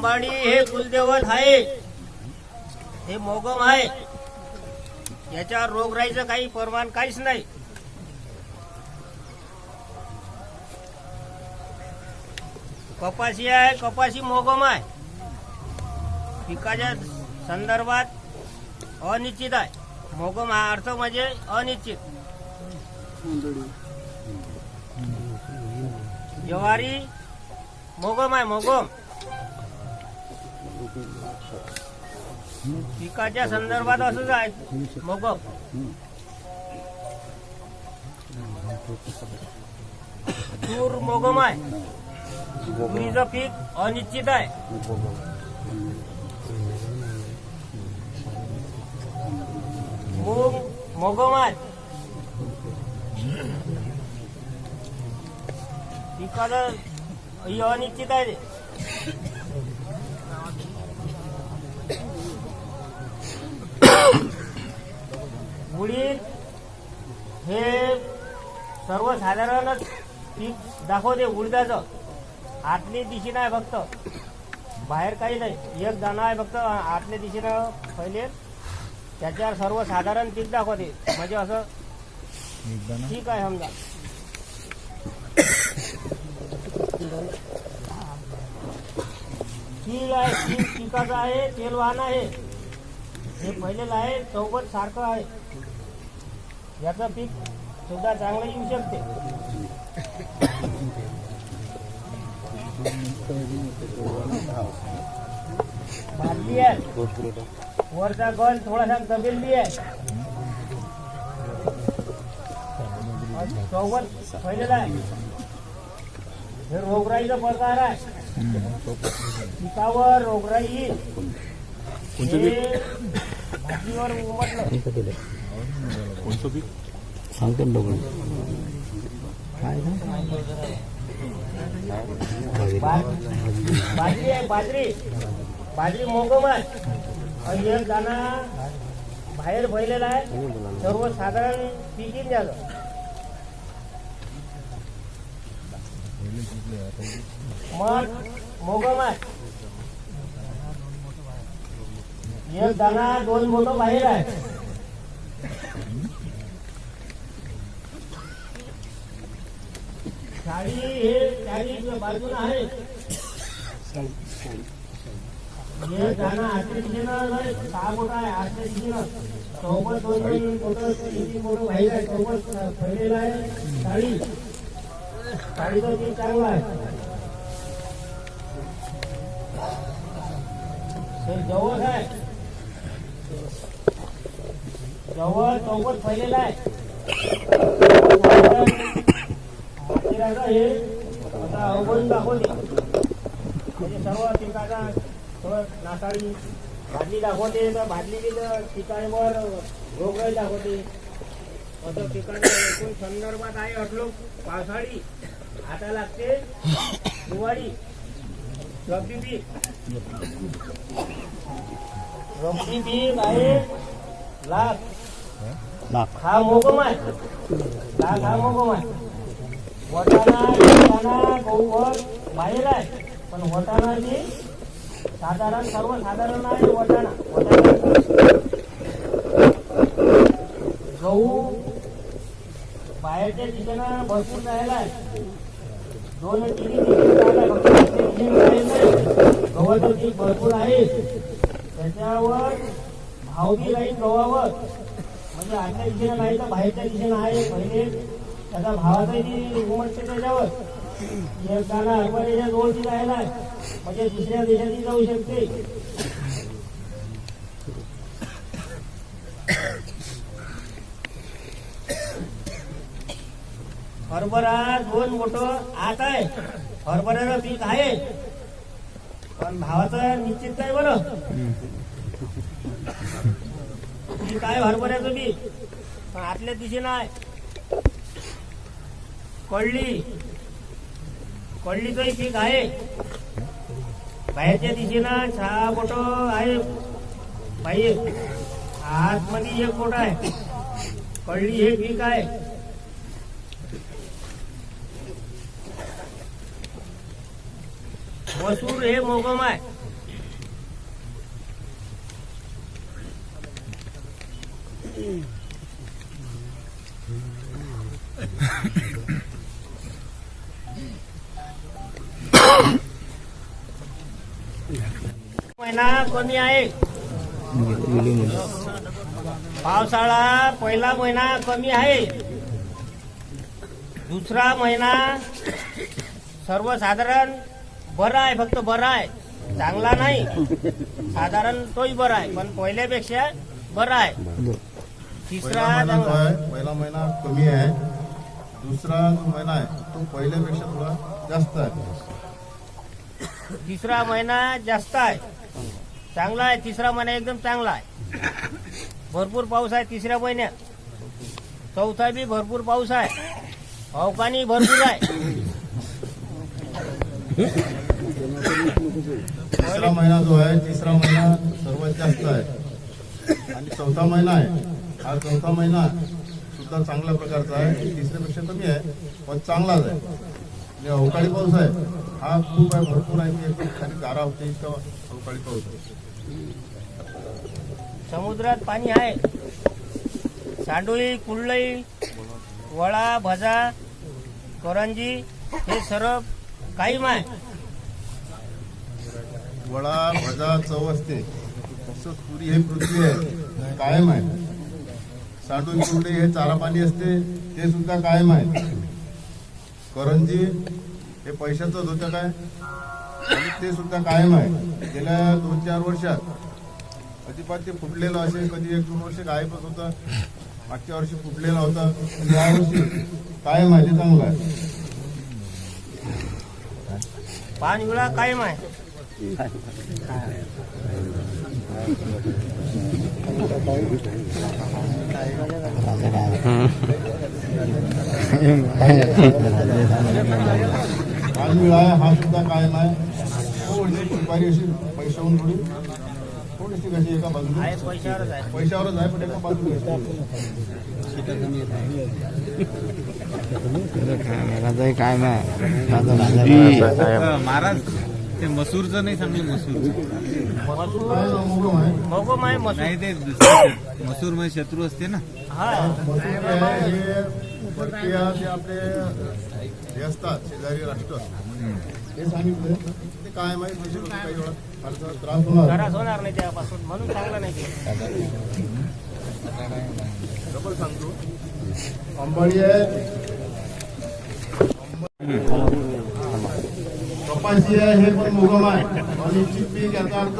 अंबाडी हे कुलदेवत आहे. हे मोगम आहे. याच्यावर रोगराईचं काही प्रमाण काहीच नाही. कपाशी आहे कपाशी मोगम आहे. पिकाच्या संदर्भात अनिश्चित आहे. मोगम हा अर्थ म्हणजे अनिश्चित. ज्वारी मोगम आहे मोगम. पिकाच्या संदर्भात असंच आहे मोगम तूर मोगम आहे. तुरीचं पीक अनिश्चित आहे. मूग मोगम आहे. पिकाचं हे अनिश्चित आहे. उडीद हे सर्वसाधारणच पीक दाखवते उडदाचं. आतली दिशेनं आहे फक्त. बाहेर काही नाही. एक दाणा आहे फक्त आतल्या दिशेनं पहिले त्याच्यावर सर्वसाधारण पीक दाखवते. म्हणजे असं ठीक आहे समजा. ठीक आहे. पिकाचं आहे तेल वाहन आहे. हे पहिलेलं आहे चौकट सारखं आहे. याचं पीक सुद्धा चांगलं येऊ शकते. भाजली आहे. वरचा गल थोडासा दबेल आहे. चौकट पहिलेला आहे. हे रोगराईचा प्रकार आहे. पिकावर रोगराई हे सांगतो ना काय बाजरी आहे बाजरी बाजरी मोगम आणि एक दाना बाहेर भरलेला आहे सर्वसाधारण पिकीन झालं मग मोगमास एक दाणा दोन मोठं बाहेर आहे साडी हे चारी बाजूला आहे हे गाणं आतल्या सहा आहे आतल्या चौपट दोन मोठं मोठं बाहेर आहे चौपट आहे साडी साडीचं पीक आहे. हे जवळ आहे. जवळ चौकट फैलेला आहे. हे आता अवगणून दाखवते म्हणजे सर्व पिकाचा थोडं नासाडी. भाजली दाखवते तर भाजलेली तर पिकांवर रोगराई दाखवते. असं पिकांच्या एकूण संदर्भात आहे अटलो पावसाळी आता लागते दिवाळी. रब्बी पीक. रब्बी पीक आहे. मोगम आहे. लाख हा मोगम आहे. वटाणा वटाणा गहूवर बाहेर आहे. पण वटाणाची साधारण सर्वसाधारण आहे वटाणा. वटाणा गहू बाहेरच्या दिशेनं भरपूर राहिला आहे. दोन तिन्ही गव्हाचं पीक भरपूर आहे त्याच्यावर भाव लाईन राहील गव्हावर. म्हणजे आजच्या दिशेनं नाही तर बाहेरच्या दिशेनं आहे पहिले त्याचा भावाचाही उमटते त्याच्यावर. एक हरभऱ्याच्या जवळची राहिला. आहे म्हणजे दुसऱ्या देशातही जाऊ शकते. हरभरा दोन मोठं आत आहे. हरभऱ्याचं पीक आहे. पण भावाचं निश्चित नाही बरं. काय आहे हरभऱ्याचं बी? पण आतल्या दिशेनं आहे. कळली? कळलीचंही पीक आहे? बाहेरच्या दिशेनं सहा बोट आहे. बाहेर आतमध्ये एक बोट आहे. कळली हे पीक आहे. मसूर हे मोगम आहे. महिना कमी आहे? पावसाळा पहिला महिना कमी आहे. दुसरा महिना सर्वसाधारण बरा आहे फक्त बरा आहे. चांगला नाही. साधारण तोही बरा आहे पण पहिल्यापेक्षा बरा आहे. तिसरा पहिला महिना कमी आहे. दुसरा जो महिना आहे. तो पहिल्यापेक्षा थोडा जास्त आहे. तिसरा महिना जास्त आहे. चांगला आहे. तिसरा महिना एकदम चांगला आहे. भरपूर पाऊस आहे तिसऱ्या महिन्यात. चौथा बी भरपूर पाऊस आहे. अवकानी भरपूर आहे. तिसरा महिना जो आहे तिसरा महिना सर्वात जास्त आहे. आणि चौथा महिना आहे. हा चौथा महिना सुद्धा चांगल्या प्रकारचा आहे. तिसऱ्यापेक्षा कमी आहे पण चांगलाच आहे. आणि अवकाळी पाऊस आहे. हा खूप आहे भरपूर आहे. की एकदम खाली गारा होते इतका अवकाळी पाऊस आहे. समुद्रात पाणी आहे. सांडोळी कुल्लई वळा भजा करंजी हे सर्व कायम आहे. वडा भजा चव असते. तसंच पुरी हे पृथ्वी आहे. कायम आहे. साठून कुंडे हे चारा पाणी असते ते सुद्धा कायम आहे. करंजी हे पैशाचं धोत्याक आहे आणि ते सुद्धा कायम आहे. गेल्या दोन चार वर्षात अजिबात ते फुटलेलं असे कधी एक दोन वर्ष गायबच होतं. मागच्या वर्षी फुटलेलं होतं. पण यावर्षी कायम आहे ते चांगलं आहे. पाच वेळा कायम आहे. आज मिळाला हा सुद्धा कायम आहे थोडीशी सुपारी अशी पैशाहून थोडी थोडीशी कशी एका बाजूला आहे पैशावरच आहे पैशावरच आहे पण एका बाजूला काय नाही महाराज. ते मसूरचं नाही सांगले मसूरचं मसूर. नाही ते दुसरं मसूरमध्ये शत्रू असते ना. हा हे आपले हे असतात शेजारी राष्ट्र हे ते काय माहीत त्रास होणार नाही त्यापासून म्हणून चांगलं नाही ते. डबल सांगतो अंबाडी आहे. कपाशी आहे हे पण मोगम आहे. अनिश्चित पीक याचा अर्थ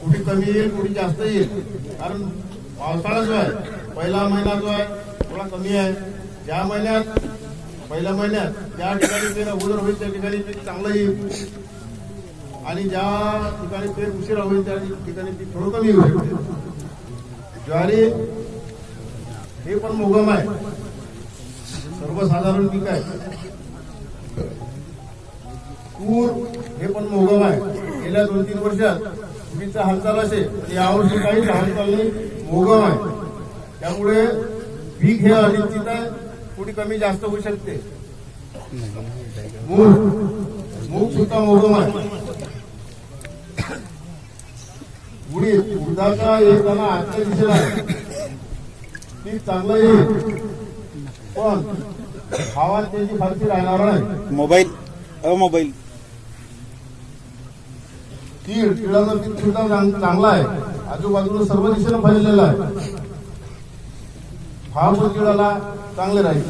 कुठे कमी येईल कुठे जास्त येईल. कारण पावसाळा जो आहे पहिला महिना जो आहे थोडा कमी आहे. ज्या महिन्यात पहिल्या महिन्यात ज्या ठिकाणी पीक अगोदर होईल त्या ठिकाणी पीक चांगलं येईल. आणि ज्या ठिकाणी पीक उशिरा होईल त्या ठिकाणी पीक थोडं कमी होईल. ज्वारी हे पण मोगम आहे. सर्वसाधारण पीक आहे. पूर हे पण मोगम आहे. गेल्या दोन तीन वर्षात तुरीचा हालचाल असेल यावर्षी काही हालचाल नाही मोगम आहे त्यामुळे पीक हे अनिश्चित आहे कुठे कमी जास्त होऊ शकते. मूग मूग सुद्धा मोगम आहे. उडीद उडदाचा एक दाणा आजच्या दिशेला ती पीक चांगलं येईल पण हवा त्याची फारशी राहणार नाही. मोबाईल अ मोबाईल. तीळ किडाचं पीक सुद्धा चांग- चांगला आहे. आजूबाजूला सर्व दिशेनं फैललेला आहे. फार तिळाला चांगले राहील.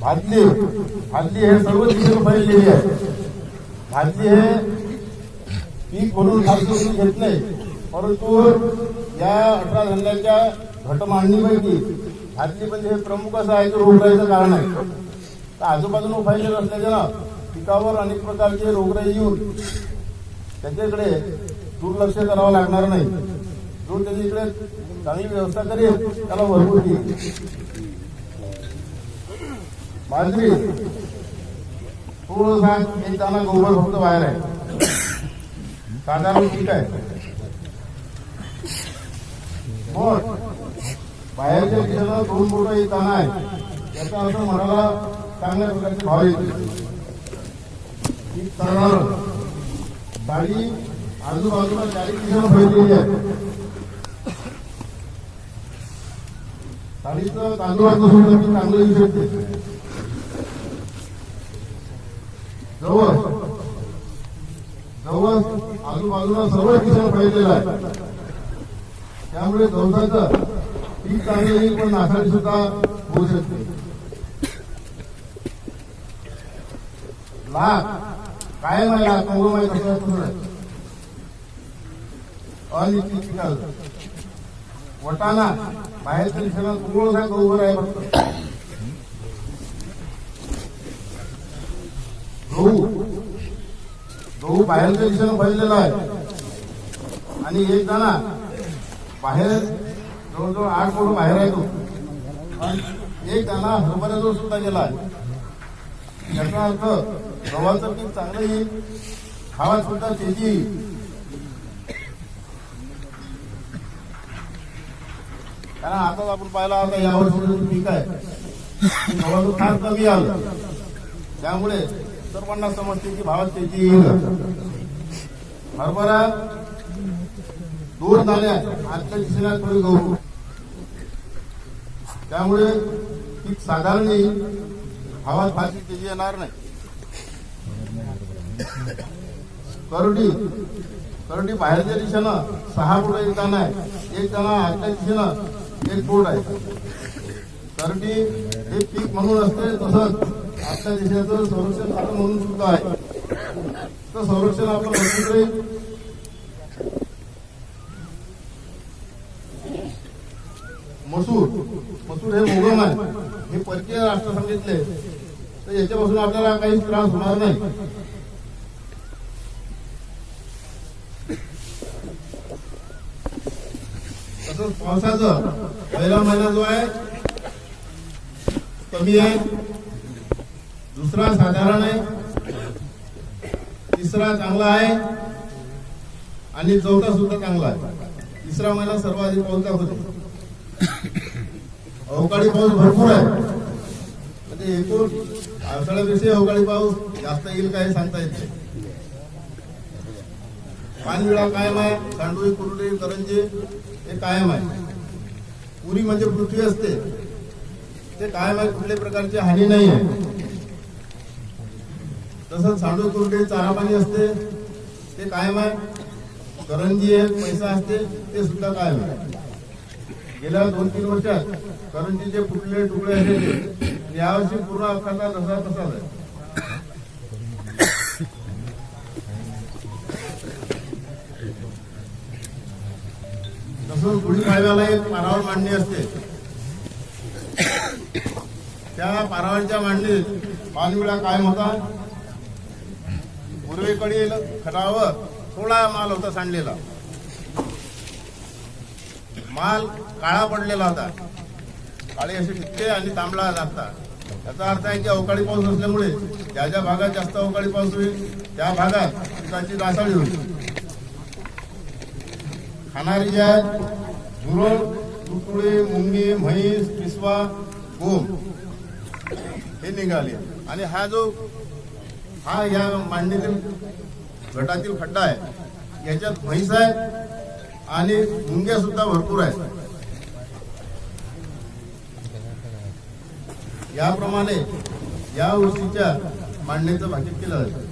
भाजली भाजली हे सर्व दिशेनं फैललेली आहे. भाजली हे पीक म्हणून खालचं घेत नाही. परंतु या अठरा धंद्याच्या घटमांडणीपैकी भाजली म्हणजे हे प्रमुख असं आहे की राहायचं कारण आहे. तर आजूबाजूला फैलेलं असल्याच्यानं पिकावर अनेक प्रकारचे रोगराई येऊन त्याच्याकडे दुर्लक्ष करावं लागणार नाही. जो त्याची इकडे चांगली व्यवस्था करेल त्याला भरपूर देईल. बाजरी पूर्ण सांग एक दाना गोबर फक्त बाहेर आहे. साधारण पीक आहे. मग बाहेरच्या दिशेला दोन बोट एक दाना आहे त्याचा अर्थ मनाला चांगल्या प्रकारचे भाव येतील. ही गाडी आजूबाजूला चारी दिशेला फैललेली आहे गाडीचं तांदूळाचं सुद्धा मी चांगलं येऊ शकते जवळ जवळ आजूबाजूला सर्व किसान पाहिलेलं आहे. त्यामुळे जवसाचं पीक चांगलं येईल पण नासाडी सुद्धा होऊ शकते. लाख काय हो, मला लाख कंगो अनिश्चित पिकाचं वटाणा. बाहेरच्या दिशेला कुंगळ सारखं उभं आहे फक्त. गहू. गहू बाहेरच्या दिशेनं भरलेला आहे. आणि एक दाणा. बाहेर जवळजवळ आठ कोट बाहेर आहे तो. एक दाणा हरभऱ्याजवळ सुद्धा गेला आहे. याचा अर्थ गव्हाचं पीक चांगलं येईल खावा सुद्धा त्याची येईल. कारण आताच आपण पाहिला आता यावर्षी पीक आहे. गव्हाचं फार कमी आलं. त्यामुळे सर्वांना समजते की भावात तेजी येईल. हरभरा दोन दाणे आजच्या दिशेला थोडी गहू त्यामुळे पीक साधारण येईल. भावात फारशी तेजी येणार नाही. करडी करडी बाहेरच्या दिशेनं सहा फूट एक जण आहे एक दाणा आतल्या दिशेनं एक बोर्ड आहे. करडी हे पीक म्हणून असते तसंच आतल्या दिशेचं संरक्षण आपण म्हणून सुद्धा आहे. तर संरक्षण आपलं भरपूर राहील मसूर मसूर हे मोगम आहे. हे परकीय राष्ट्र सांगितले. तर याच्यापासून आपल्याला काही त्रास होणार नाही तसंच पावसाचं. पहिला महिना जो आहे कमी आहे. दुसरा साधारण आहे. तिसरा चांगला आहे. आणि चौथा सुद्धा चांगला आहे. तिसरा महिना सर्वाधिक पावसाचा होतो? अवकाळी पाऊस भरपूर आहे. म्हणजे एकूण पावसाळ्यापेक्षा अवकाळी पाऊस जास्त येईल काय सांगता येत नाही. पानविळा कायम आहे सांडोळी कुरुडे करंजी हे कायम आहे पुरी म्हणजे पृथ्वी असते ते कायम आहे कुठल्याही प्रकारची हानी नाही आहे तसंच सांडोळी कुरडी चारा पाणी असते ते कायम आहे करंजी आहे पैसा असते ते सुद्धा कायम आहे गेल्या दोन तीन वर्षात करंजीचे फुटले तुकडे आहेत यावर्षी पूर्ण अखाचा तसा तसाच आहे तसंच गुढीपाडव्याला एक पारावर मांडणी असते. त्या पारावरच्या मांडणीत पानविळा कायम होता. पूर्वेकडील खटावर थोडा माल होता सांडलेला. माल काळा पडलेला होता. काळे असे टिकते आणि तांबडा लागता. त्याचा अर्थ आहे की अवकाळी पाऊस असल्यामुळे ज्या ज्या भागात जास्त अवकाळी पाऊस होईल त्या भागात पिकाची नासाडी होईल खाणारी ज्या झुरळ तुकडे मुंगी म्हैस पिसवा गोम हे निघाले. आणि हा जो हा या मांडणीतील गटातील खड्डा आहे याच्यात म्हैस आहे आणि मुंग्या सुद्धा भरपूर आहेत. याप्रमाणे या वर्षीच्या मांडणीचं भाकीत केलं जातं